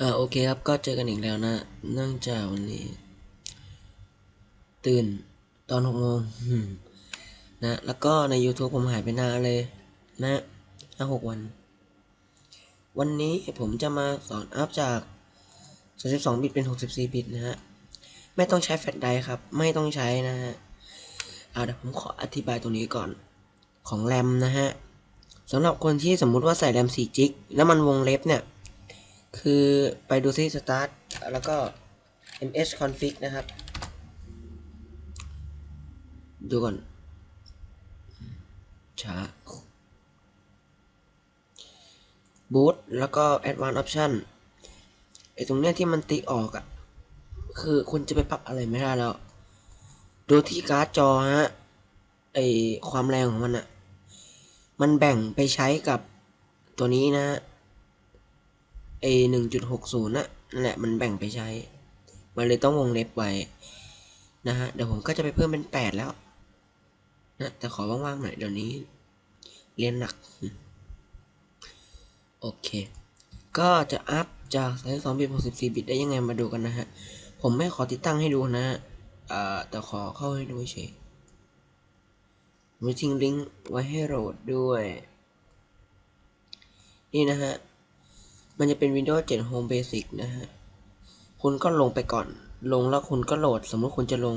อ่าโอเคครับก็เจอกันอีกแล้วนะ เนื่องจากวันนี้ ตื่นตอนหกโมงนะ แล้วก็ใน YouTube ผมหายไปนานเลย นะห้าหกวัน วันนี้ผมจะมาสอนอัพจาก32บิตเป็น 64 บิตนะฮะ ไม่ต้องใช้แฟลชไดรฟ์ครับ ไม่ต้องใช้นะฮะเอาเดี๋ยวผมขออธิบายตรงนี้ก่อนของแรมนะฮะสำหรับคนที่สมมุติว่าใส่แรม4จิกแล้วมันวงเล็บเนี่ย คือไปดูที่ start แล้วก็ ms config นะครับ ดูก่อนช้า boot แล้วก็ advanced option ไอตรงเนี้ยที่มันติ๊กออกอะ่ะ คือคุณจะไปปรับอะไรไม่ได้แล้ว ดูที่การ์ดจอฮะ ไอความแรงของมันอะ่ะ มันแบ่งไปใช้กับตัวนี้นะฮะ ไอหนึ่งจุดหกศูนย์น่ะนั่นแหละมันแบ่งไปใช้ มันเลยต้องวงเล็บไว้นะฮะเดี๋ยวผมก็จะไปเพิ่มเป็นแปดแล้วนะแต่ขอว่างๆหน่อยเดี๋ยวนี้ เรียนหนัก โอเค ก็จะอัพจาก32บิต64บิตได้ยังไงมาดูกันนะฮะ ผมไม่ขอติดตั้งให้ดูนะฮะแต่ขอเข้าให้ดูเฉยผมทิ้งลิงก์ไว้ให้โหลดด้วย นี่นะฮะ มันจะเป็น Windows 7 Home Basic นะฮะ คุณก็ลงไปก่อน ลงแล้วคุณก็โหลด สมมติคุณจะลง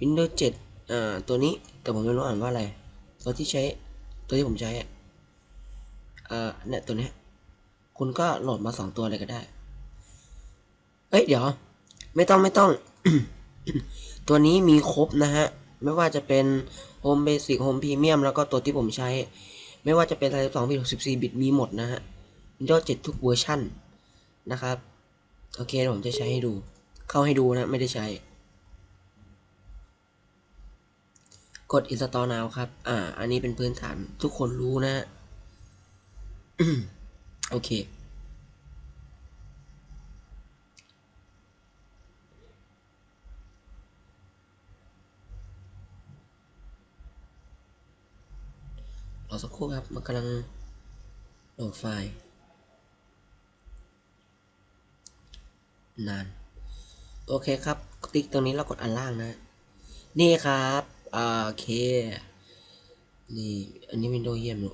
Windows 7 อ่า ตัวนี้ แต่ผมไม่รู้อ่านว่าอะไร ตัวที่ใช้ ตัวที่ผมใช้อะเนี่ยตัวเนี้ยคุณก็โหลดมาสองตัวเลยก็ได้ เอ้ย เดี๋ยว ไม่ต้องไม่ต้อง ตัวนี้มีครบนะฮะ ไม่ว่าจะเป็น Home Basic Home Premium แล้วก็ตัวที่ผมใช้ ไม่ว่าจะเป็น32บิต64บิตมีหมดนะฮะ Windows 7 ทุกเวอร์ชันนะครับ โอเคผมจะใช้ให้ดู เข้าให้ดูนะ ไม่ได้ใช้ กด install now ครับ อ่า อันนี้เป็นพื้นฐานทุกคนรู้นะ โอเครอสักครู่ครับ มันกำลังโหลดไฟล์ นาน โอเคครับ ติ๊กตรงนี้แล้วกดอันล่างนะ นี่ครับอ่าโอเค นี่ อันนี้ Windows เยี่ยมหนู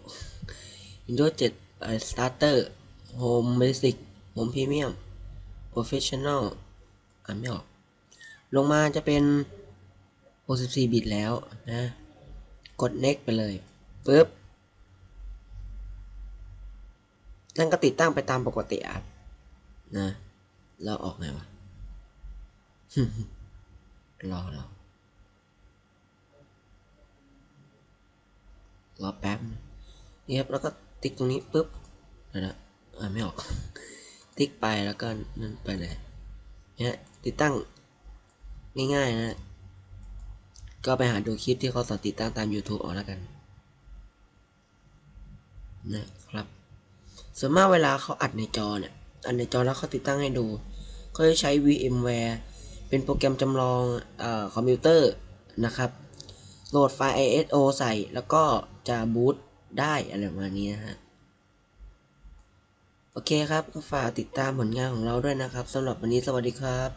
Windows 7อ่า Starter Home Basic Home Premium Professional อ่านไม่ออก ลงมาจะเป็น 64 บิตแล้วนะ กด next ไปเลยปึ๊บนั่นก็ติดตั้งไปตามปกติอะนะ แล้วออกไงวะรอรอรอแป๊บนี่ครับแล้วก็ติ๊กตรงนี้ปุ๊บนะอ่าไม่ออก ติ๊กไปแล้วก็นั่นไปเลยเนี่ยติดตั้งง่ายๆนะก็ไปหาดูคลิปที่เขาสอนติดตั้งตาม YouTube เอาแล้วกันนะครับส่วนมากเวลาเขาอัดในจอเนี่ย อัดในจอแล้วเขาติดตั้งให้ดู ก็จะใช้ VMware เป็นโปรแกรมจำลองอคอมพิวเตอร์นะครับ โหลดไฟล์ ISO ใส่แล้วก็จะบูตได้อะไรประมาณนี้นะฮะโอเคครับฝากติดตามผลงานของเราด้วยนะครับสำหรับวันนี้สวัสดีครับ